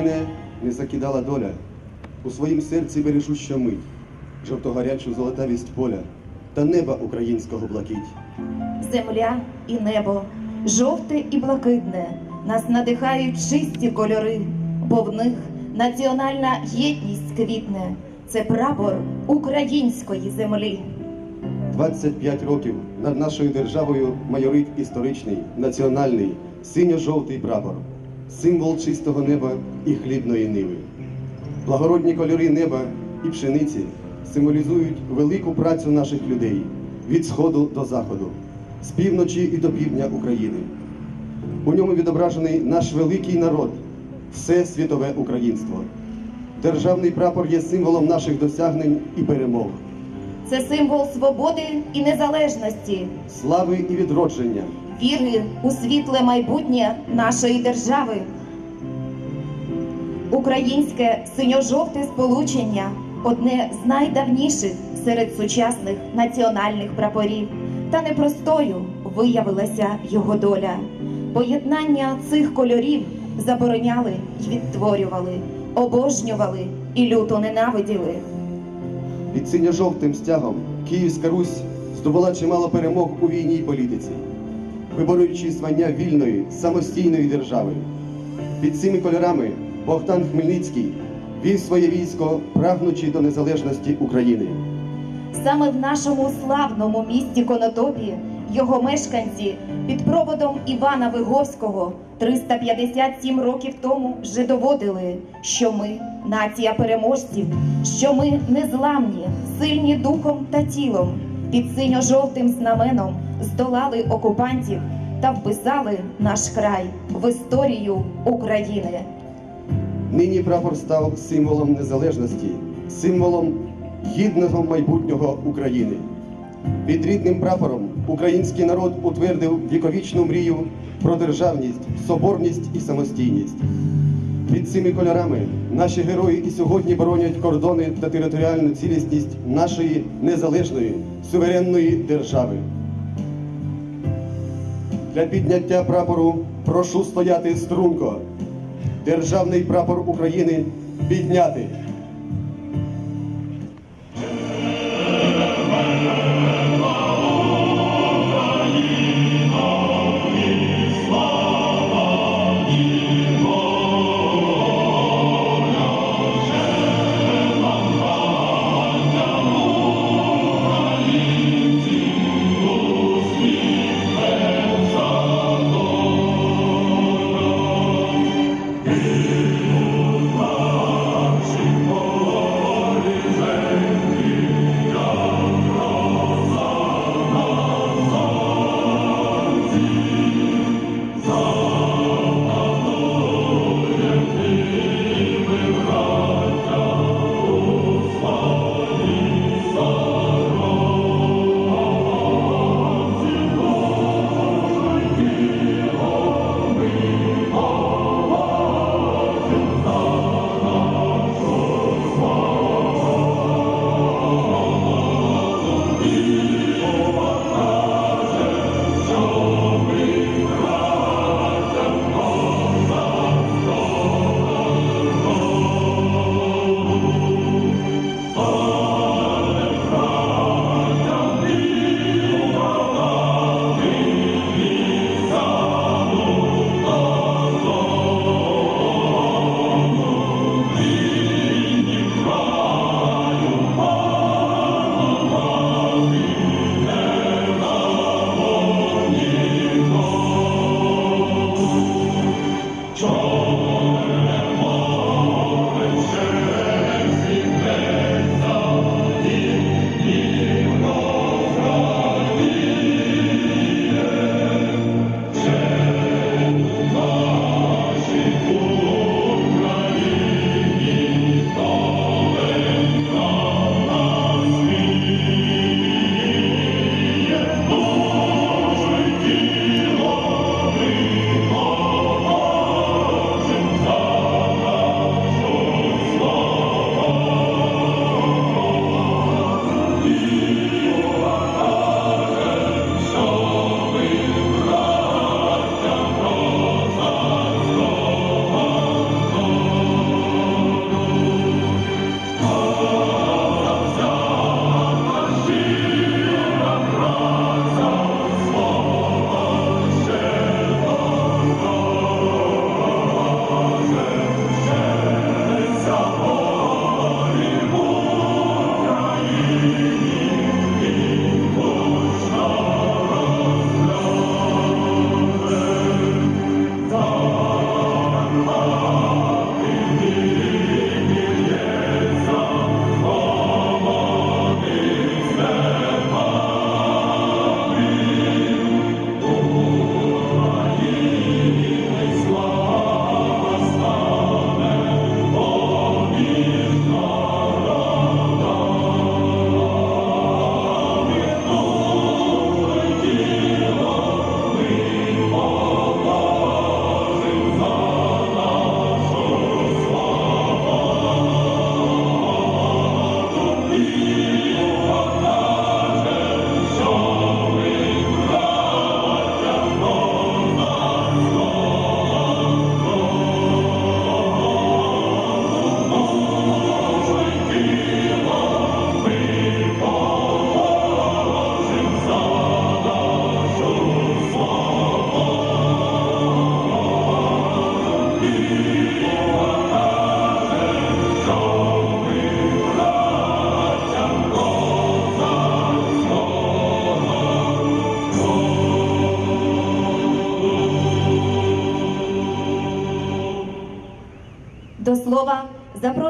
Мене не закидала доля, у своїм серці бережу щомить, жовтогарячу золотавість поля та неба українського блакить. Земля і небо, жовте і блакитне, нас надихають чисті кольори, бо в них національна єдність квітне. Це прапор української землі. 25 років над нашою державою майорить історичний, національний, синьо-жовтий прапор, символ чистого неба і хлібної ниви. Благородні кольори неба і пшениці символізують велику працю наших людей від сходу до заходу, з півночі і до півдня України. У ньому відображений наш великий народ, все світове українство. Державний прапор є символом наших досягнень і перемог. Це символ свободи і незалежності, слави і відродження, віри у світле майбутнє нашої держави. Українське синьо-жовте сполучення одне з найдавніших серед сучасних національних прапорів. Та непростою виявилася його доля. Поєднання цих кольорів забороняли й відтворювали, обожнювали і люто ненавиділи. під синьо-жовтим стягом Київська Русь здобула чимало перемог у війні й політиці, виборюючи звання вільної самостійної держави. Під цими кольорами Богдан Хмельницький вів своє військо, прагнучи до незалежності України. Саме в нашому славному місті Конотопі його мешканці під проводом Івана Виговського 357 років тому вже доводили, що ми нація переможців, що ми незламні, сильні духом та тілом, під синьо-жовтим знаменом здолали окупантів та вписали наш край в історію України. Нині прапор став символом незалежності, символом гідного майбутнього України. Під рідним прапором український народ утвердив віковічну мрію про державність, соборність і самостійність. Під цими кольорами наші герої і сьогодні боронять кордони та територіальну цілісність нашої незалежної суверенної держави. Для підняття прапору прошу стояти струнко. Державний прапор України підняти.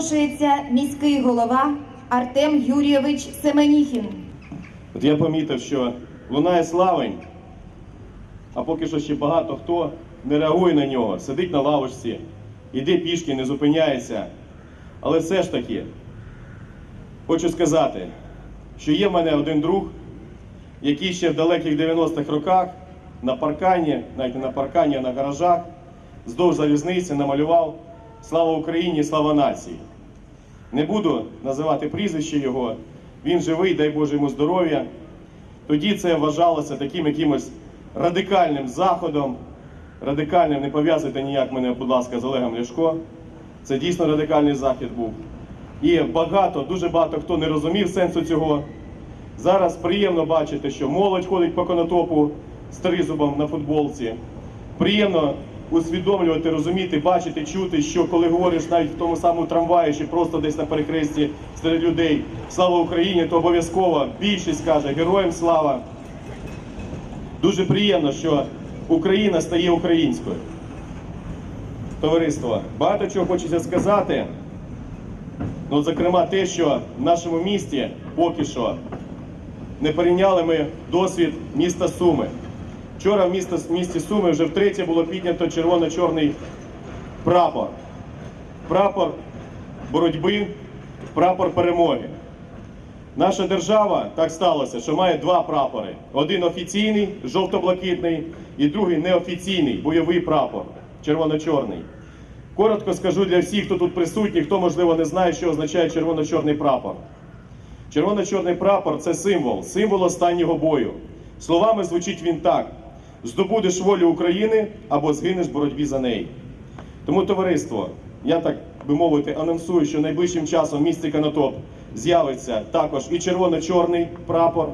Запрошується міський голова Артем Юрійович Семеніхін. От я помітив, що лунає славень, а поки що ще багато хто не реагує на нього, сидить на лавочці, іде пішки, не зупиняється. Але все ж таки, хочу сказати, що є в мене один друг, який ще в далеких 90-х роках на паркані, навіть не на паркані, а на гаражах, здовж залізниці намалював Слава Україні, слава нації. Не буду називати прізвище його, він живий, дай Боже йому здоров'я. Тоді це вважалося таким якимось радикальним заходом. Радикальним, не пов'язуйте ніяк мене, будь ласка, з Олегом Ляшко. Це дійсно радикальний захід був. І багато, дуже багато хто не розумів сенсу цього. Зараз приємно бачити, що молодь ходить по конотопу з тризубом на футболці. Приємно усвідомлювати, розуміти, бачити, чути, що коли говориш навіть в тому самому трамваї, чи просто десь на перехресті серед людей Слава Україні, то обов'язково більшість каже Героям слава. Дуже приємно, що Україна стає українською. Товариство, багато чого хочеться сказати. Ну, зокрема, те, що в нашому місті поки що не перейняли ми досвід міста Суми. Вчора в місті Суми вже втретє було піднято червоно-чорний прапор. Прапор боротьби, прапор перемоги. Наша держава так сталося, що має два прапори: один офіційний, жовто-блакитний, і другий неофіційний бойовий прапор, червоно-чорний. Коротко скажу для всіх, хто тут присутній, хто можливо не знає, що означає червоно-чорний прапор. Червоно-чорний прапор це символ, символ останнього бою. Словами звучить він так: здобудеш волю України або згинеш в боротьбі за неї. Тому, товариство, я так би мовити, анонсую, що найближчим часом в місті Канатоп з'явиться також і червоно-чорний прапор,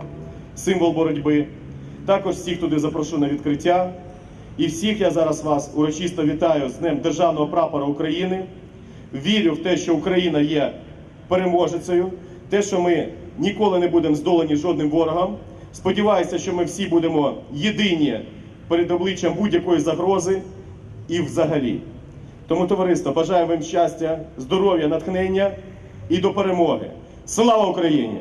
символ боротьби. Також всіх туди запрошу на відкриття. І всіх я зараз вас урочисто вітаю з Днем Державного прапора України. Вірю в те, що Україна є переможецею, те, що ми ніколи не будемо здолані жодним ворогом. Сподіваюся, що ми всі будемо єдині перед обличчям будь-якої загрози і взагалі. Тому, товариство, бажаю вам щастя, здоров'я, натхнення і до перемоги. Слава Україні!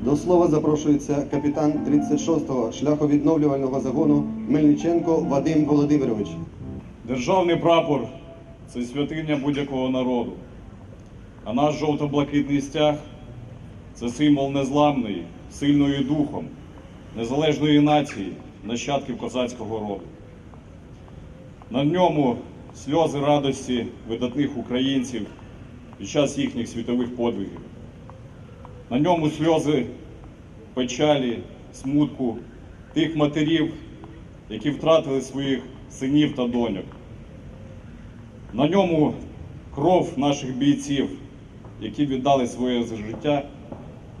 До слова запрошується капітан 36-го шляховідновлювального загону Мельниченко Вадим Володимирович. Державний прапор це святиня будь-якого народу. А наш жовто-блакитний стяг це символ незламної, сильної духом, незалежної нації, нащадків козацького роду. На ньому сльози радості видатних українців під час їхніх світових подвигів. На ньому сльози печалі, смутку тих матерів, які втратили своїх синів та доньок. На ньому кров наших бійців, які віддали своє життя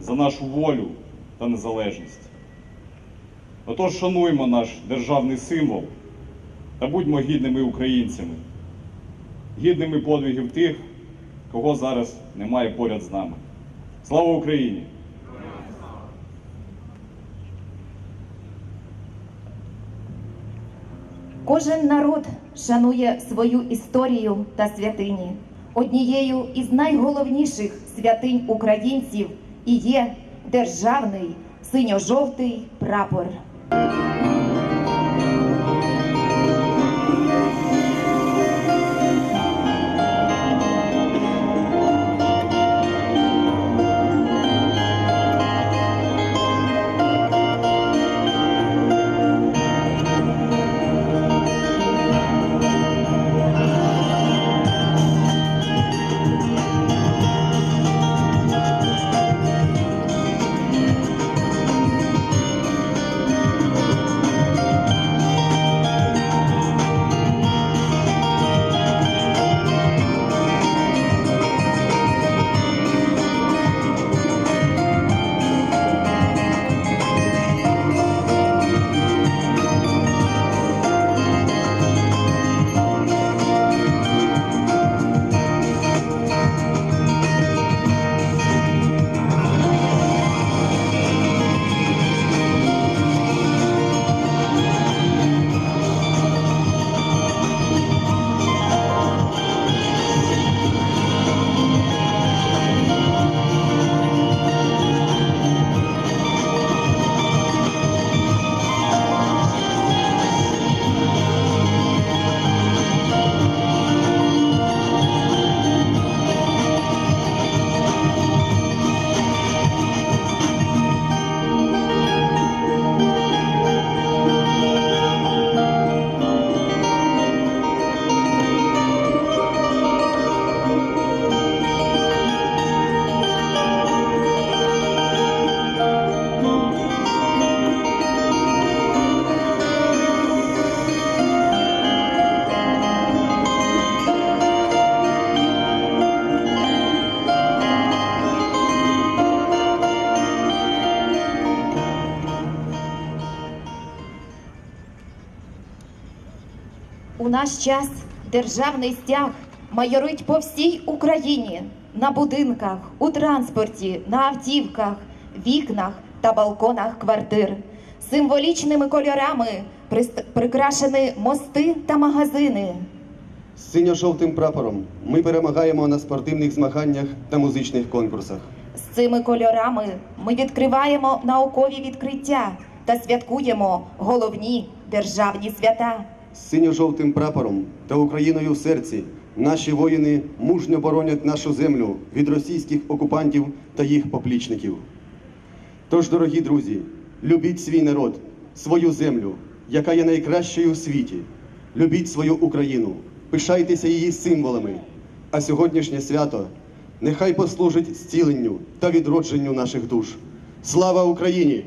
за нашу волю та незалежність. Отож, шануймо наш державний символ та будьмо гідними українцями, гідними подвигів тих, кого зараз немає поряд з нами. Слава Україні! Кожен народ шанує свою історію та святині. Однією із найголовніших святинь українців і є державний синьо-жовтий прапор. Наш час державний стяг майорить по всій Україні на будинках, у транспорті, на автівках, вікнах та балконах квартир. Символічними кольорами прикрашені мости та магазини. З синьо-жовтим прапором ми перемагаємо на спортивних змаганнях та музичних конкурсах. З цими кольорами ми відкриваємо наукові відкриття та святкуємо головні державні свята. Синьо-жовтим прапором та Україною в серці наші воїни мужньо боронять нашу землю від російських окупантів та їх поплічників. Тож, дорогі друзі, любіть свій народ, свою землю, яка є найкращою у світі. Любіть свою Україну, пишайтеся її символами. А сьогоднішнє свято нехай послужить зціленню та відродженню наших душ. Слава Україні!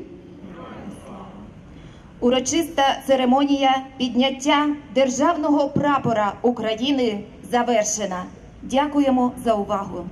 Урочиста церемонія підняття державного прапора України завершена. Дякуємо за увагу.